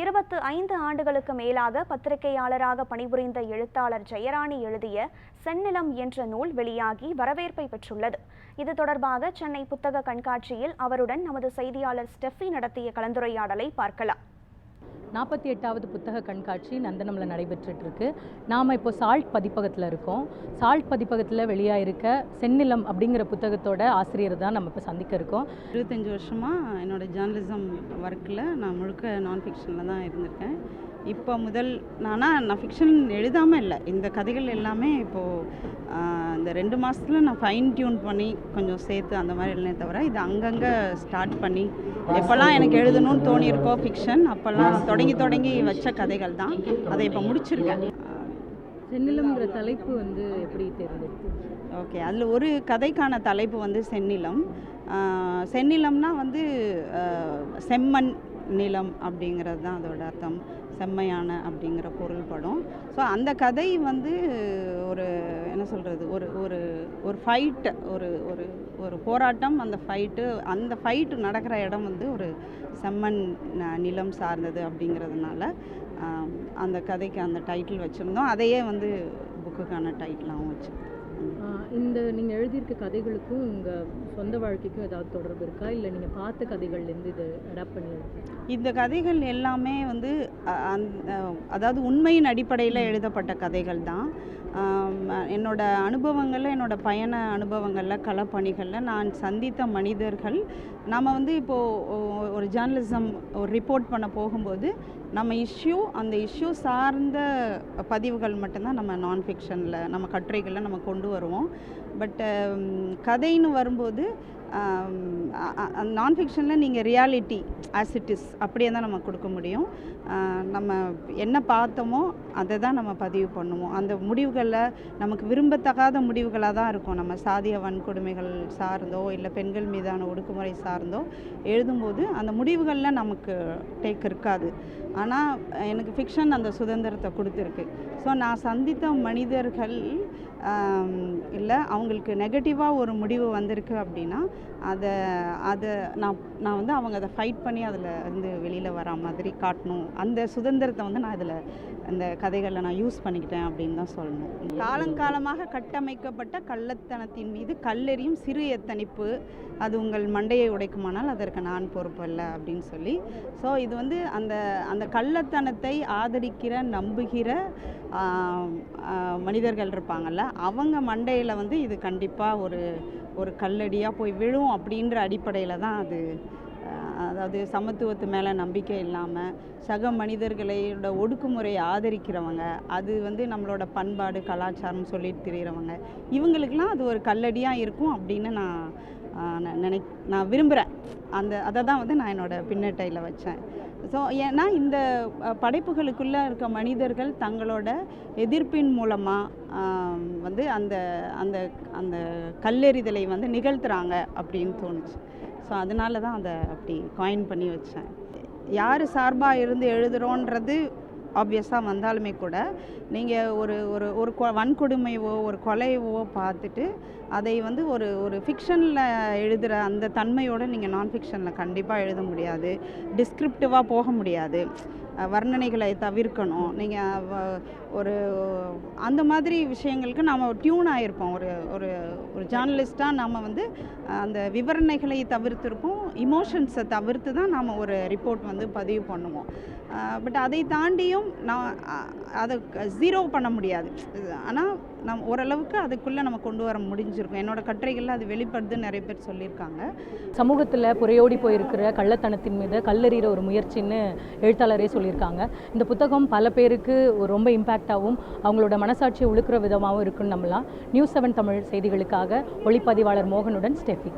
இருபத்து ஐந்து ஆண்டுகளுக்கு மேலாக பத்திரிகையாளராக பணிபுரிந்த எழுத்தாளர் ஜெயராணி எழுதிய செந்நிலம் என்ற நூல் வெளியாகி வரவேற்பை பெற்றுள்ளது. இது தொடர்பாக சென்னை புத்தக கண்காட்சியில் அவருடன் நமது செய்தியாளர் ஸ்டெஃபி நடத்திய கலந்துரையாடலை பார்க்கலாம். நாற்பத்தி எட்டாவது புத்தக கண்காட்சி நந்தனமில் நடைபெற்றுட்டு இருக்கு நாம் இப்போ சால்ட் பதிப்பகத்தில் இருக்கோம். சால்ட் பதிப்பகத்தில் வெளியாயிருக்க செந்நிலம் அப்படிங்கிற புத்தகத்தோட ஆசிரியர் தான் நம்ம இப்போ சந்திக்க இருக்கோம். இருபத்தஞ்சி வருஷமாக என்னோடய ஜேர்னலிசம் ஒர்க்கில் நான் முழுக்க நான் ஃபிக்ஷனில் தான் இருந்திருக்கேன். இப்போ முதல் நானா நான் ஃபிக்ஷன் எழுதாமல் இல்லை. இந்த கதைகள் எல்லாமே இப்போது இந்த ரெண்டு மாதத்தில் நான் ஃபைன் டியூன் பண்ணி கொஞ்சம் சேர்த்து அந்த மாதிரி எழுதினே தவிர இது அங்கங்கே ஸ்டார்ட் பண்ணி எப்போல்லாம் எனக்கு எழுதணும்னு தோணியிருக்கோ ஃபிக்ஷன் அப்போல்லாம் தொடங்கி தொடங்கி வச்ச கதைகள் தான். அதை இப்போ முடிச்சிருக்கேன். செந்நிலம்ங்கிற தலைப்பு வந்து எப்படி தேர்ந்தெடுத்து ஓகே அதில் ஒரு கதைக்கான தலைப்பு வந்து செந்நிலம். ஆஹ் செந்நிலம்னா வந்து செம்மண் நிலம் அப்படிங்கிறது தான் அதோட அர்த்தம். செம்மையான அப்படிங்கிற பொருள் படம். ஸோ அந்த கதை வந்து ஒரு என்ன சொல்கிறது ஒரு ஒரு ஒரு ஃபைட்டு ஒரு ஒரு ஒரு போராட்டம். அந்த ஃபைட்டு அந்த ஃபைட்டு நடக்கிற இடம் வந்து ஒரு செம்மண் நிலம் சார்ந்தது அப்படிங்கிறதுனால அந்த கதைக்கு அந்த டைட்டில் வச்சுருந்தோம். அதையே வந்து புக்குக்கான டைட்டிலாகவும் வச்சு இந்த நீங்கள் எழுதியிருக்க கதைகளுக்கும் உங்கள் சொந்த வாழ்க்கைக்கும் ஏதாவது தொடர்பு இருக்கா? இல்லை நீங்கள் பார்த்த கதைகள்லேருந்து இதை அடாப்ட் பண்ணி இந்த கதைகள் எல்லாமே வந்து அ- அந்த அதாவது உண்மையின் அடிப்படையில் எழுதப்பட்ட கதைகள் தான். என்னோட அனுபவங்களில் என்னோட பயண அனுபவங்களில் களப்பணிகளில் நான் சந்தித்த மனிதர்கள் நம்ம வந்து இப்போது ஒரு ஜேர்னலிசம் ஒரு ரிப்போர்ட் பண்ண போகும்போது நம்ம இஷ்யூ அந்த இஷ்யூ சார்ந்த பதிவுகள் மட்டும்தான் நம்ம நான் ஃபிக்ஷனில் நம்ம கட்டுரைகளில் நம்ம கொண்டு வருவோம். பட் um, கதைன்னு வரும்போது நான் ஃபிக்ஷனில் நீங்கள் ரியாலிட்டி ஆஸ் இட் இஸ் அப்படியே தான் நம்ம கொடுக்க முடியும். நம்ம என்ன பார்த்தோமோ அதை தான் நம்ம பதிவு பண்ணுவோம். அந்த முடிவுகளில் நமக்கு விரும்பத்தகாத முடிவுகளாக தான் இருக்கும். நம்ம சாதிய வன்கொடுமைகள் சார்ந்தோ இல்லை பெண்கள் மீதான ஒடுக்குமுறை சார்ந்தோ எழுதும்போது அந்த முடிவுகளில் நமக்கு டேக் இருக்காது. ஆனால் எனக்கு ஃபிக்ஷன் அந்த சுதந்திரத்தை கொடுத்துருக்கு. ஸோ நான் சந்தித்த மனிதர்கள் இல்லை அவங்களுக்கு நெகட்டிவாக ஒரு முடிவு வந்திருக்கு அப்படின்னா அதை அதை நான் நான் வந்து அவங்க அதை ஃபைட் பண்ணி அதில் இருந்து வெளியில் வரா மாதிரி காட்டணும். அந்த சுதந்திரத்தை வந்து நான் இதில் அந்த கதைகளில் நான் யூஸ் பண்ணிக்கிட்டேன் அப்படின்னு தான் சொல்லணும். காலங்காலமாக கட்டமைக்கப்பட்ட கள்ளத்தனத்தின் மீது கல்லெறியும் சிறு எத்தனிப்பு அது உங்கள் மண்டையை உடைக்குமானால் அதற்கு நான் பொறுப்பு இல்லை அப்படின்னு சொல்லி. ஸோ இது வந்து அந்த அந்த கள்ளத்தனத்தை ஆதரிக்கிற நம்புகிற மனிதர்கள் இருப்பாங்கல்ல அவங்க மண்டையில் வந்து இது கண்டிப்பாக ஒரு ஒரு கல்லடியாக போய் விழும் அப்படின்ற அடிப்படையில் தான் அது அதாவது சமத்துவத்து மேலே நம்பிக்கை இல்லாமல் சக மனிதர்களோட ஒடுக்குமுறையை ஆதரிக்கிறவங்க அது வந்து நம்மளோட பண்பாடு கலாச்சாரம் சொல்லிட்டு திரியிறவங்க இவங்களுக்கெல்லாம் அது ஒரு கல்லடியாக இருக்கும் அப்படின்னு நான் நினை நான் விரும்புகிறேன் அந்த அதை தான் வந்து நான் என்னோட பின்னட்டையில் வச்சேன். ஸோ ஏன்னா இந்த படைப்புகளுக்குள்ளே இருக்க மனிதர்கள் தங்களோட எதிர்ப்பின் மூலமாக வந்து அந்த அந்த அந்த கல்லெறிதலை வந்து நிகழ்த்துறாங்க அப்படின்னு தோணுச்சு. ஸோ அதனால தான் அதை அப்படி காயின் பண்ணி வச்சேன். யார் சார்பாக இருந்து எழுதுகிறோன்றது ஆப்வியஸாக வந்தாலுமே கூட நீங்கள் ஒரு ஒரு ஒரு கொ ஒரு கொலையவோ பார்த்துட்டு அதை வந்து ஒரு ஒரு ஃபிக்ஷனில் எழுதுகிற அந்த தன்மையோடு நீங்கள் நான் ஃபிக்ஷனில் கண்டிப்பாக எழுத முடியாது. டிஸ்கிரிப்டிவாக போக முடியாது. வர்ணனைகளை தவிர்க்கணும். நீங்கள் ஒரு அந்த மாதிரி விஷயங்களுக்கு நாம் டியூன் ஆகிருப்போம் ஒரு ஒரு ஒரு ஜேர்னலிஸ்ட்டாக நாம் வந்து அந்த விவரணைகளை தவிர்த்திருப்போம். இமோஷன்ஸை தவிர்த்து தான் நாம் ஒரு ரிப்போர்ட் வந்து பதிவு பண்ணுவோம். பட் அதை தாண்டியும் நான் அதை ஜீரோ பண்ண முடியாது. ஆனால் நம் ஓரளவுக்கு அதுக்குள்ளே நம்ம கொண்டு வர முடிஞ்சிருக்கும். என்னோட கட்டுரைகளில் அது வெளிப்படுதுன்னு நிறைய பேர் சொல்லியிருக்காங்க. சமூகத்தில் புறையோடி போயிருக்கிற கள்ளத்தனத்தின் மீது கல்லறிகிற ஒரு முயற்சின்னு எழுத்தாளரே சொல்லி சொல்லியிருக்காங்க. இந்த புத்தகம் பல பேருக்கு ரொம்ப இம்பேக்டாகவும் அவங்களோட மனசாட்சியை உழுக்கிற விதமாகவும் இருக்குன்னு நம்மளாம் நியூஸ் செவன் தமிழ் செய்திகளுக்காக ஒளிப்பதிவாளர் மோகனுடன் ஸ்டெஃபி.